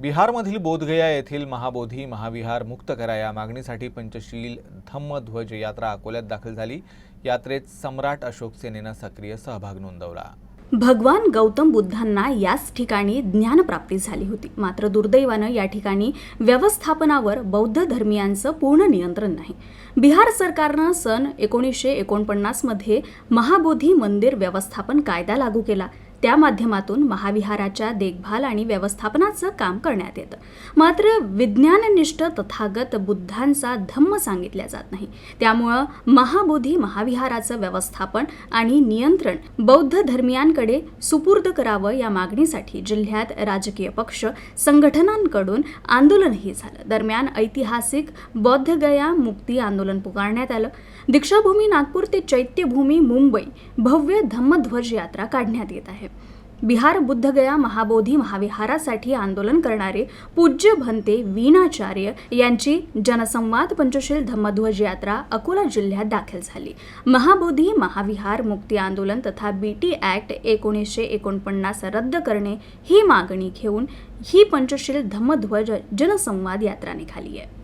बिहारमधील बोधगया येथील महाबोधी महाविहार मुक्त करा या मागणीसाठी पंचशील धम्मध्वज यात्रा अकोल्यात दाखल झाली. यात्रेत सम्राट अशोक सेनेनं सक्रिय सहभाग नोंदवला. भगवान गौतम बुद्धांना याच ठिकाणी ज्ञानप्राप्ती झाली होती. मात्र दुर्दैवानं या ठिकाणी व्यवस्थापनावर बौद्ध धर्मियांचं पूर्ण नियंत्रण नाही. बिहार सरकारनं सन एकोणीसशे एकोणपन्नासमध्ये महाबोधी मंदिर व्यवस्थापन कायदा लागू केला. त्या माध्यमातून महाविहाराच्या देखभाल आणि व्यवस्थापनाचं काम करण्यात येतं. मात्र विज्ञाननिष्ठ तथागत बुद्धांचा धम्म सांगितल्या जात नाही. त्यामुळं महाबोधी महाविहाराचं व्यवस्थापन आणि नियंत्रण बौद्ध धर्मियांकडे सुपूर्द करावं या मागणीसाठी जिल्ह्यात राजकीय पक्ष संघटनांकडून आंदोलनही झालं. दरम्यान ऐतिहासिक बौद्धगया मुक्ती आंदोलन पुकारण्यात आलं. दीक्षाभूमी नागपूर ते चैत्यभूमी मुंबई भव्य धम्मध्वज यात्रा काढण्यात येत आहे. बिहार बुद्धगया महाबोधी महाविहारासाठी आंदोलन करणारे पूज्य भंते वीणाचार्य यांची जनसंवाद पंचशील धम्मध्वज यात्रा अकोला जिल्ह्यात दाखल झाली. महाबोधी महाविहार मुक्ती आंदोलन तथा बी टी ॲक्ट एकोणीसशे एकोणपन्नास रद्द करणे ही मागणी घेऊन ही पंचशील धम्मध्वज जनसंवाद यात्रा निघाली आहे.